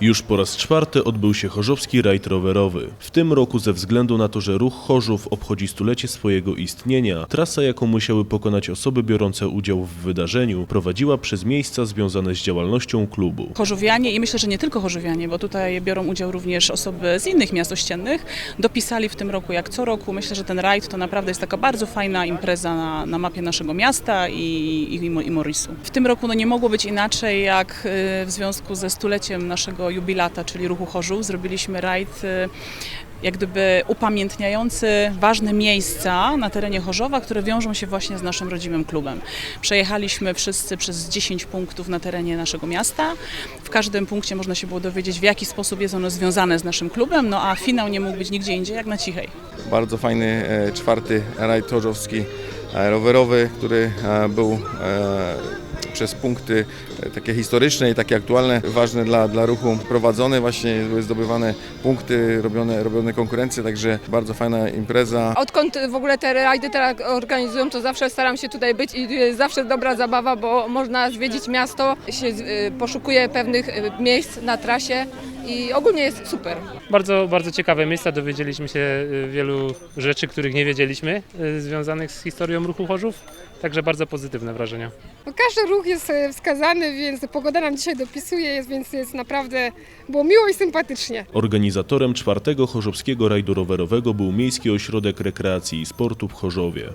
Już po raz czwarty odbył się Chorzowski Rajd Rowerowy. W tym roku ze względu na to, że ruch Chorzów obchodzi stulecie swojego istnienia, trasa jaką musiały pokonać osoby biorące udział w wydarzeniu prowadziła przez miejsca związane z działalnością klubu. Chorzowianie i myślę, że nie tylko chorzowianie, bo tutaj biorą udział również osoby z innych miast ościennych, dopisali w tym roku jak co roku. Myślę, że ten rajd to naprawdę jest taka bardzo fajna impreza na, na mapie naszego miasta i, i, i Morisu. W tym roku no nie mogło być inaczej, jak y, w związku ze stuleciem naszego jubilata, czyli ruchu Chorzów, zrobiliśmy rajd y, jak gdyby upamiętniający ważne miejsca na terenie Chorzowa, które wiążą się właśnie z naszym rodzimym klubem. Przejechaliśmy wszyscy przez 10 punktów na terenie naszego miasta. W każdym punkcie można się było dowiedzieć, w jaki sposób jest ono związane z naszym klubem, no a finał nie mógł być nigdzie indziej jak na Cichej. Bardzo fajny e, czwarty rajd torzowski e, rowerowy, który e, był przez punkty e, takie historyczne i takie aktualne, ważne dla, dla ruchu prowadzony. Właśnie były zdobywane punkty, robione, robione konkurencje, także bardzo fajna impreza. Odkąd w ogóle te rajdy teraz organizują, to zawsze staram się tutaj być i jest zawsze dobra zabawa, bo można zwiedzić miasto, się y, poszukuje pewnych y, miejsc na trasie i ogólnie jest super. Bardzo, bardzo ciekawe miejsca. Dowiedzieliśmy się y, wielu rzeczy, których nie wiedzieliśmy, y, związanych z historią ruchu Chorzów. Także bardzo pozytywne wrażenia. No każdy ruch jest e, wskazany, więc pogoda nam dzisiaj dopisuje, jest, więc jest naprawdę było miło i sympatycznie. Organizatorem czwartego Chorzowskiego Rajdu Rowerowego był Miejski Ośrodek Rekreacji i Sportu w Chorzowie.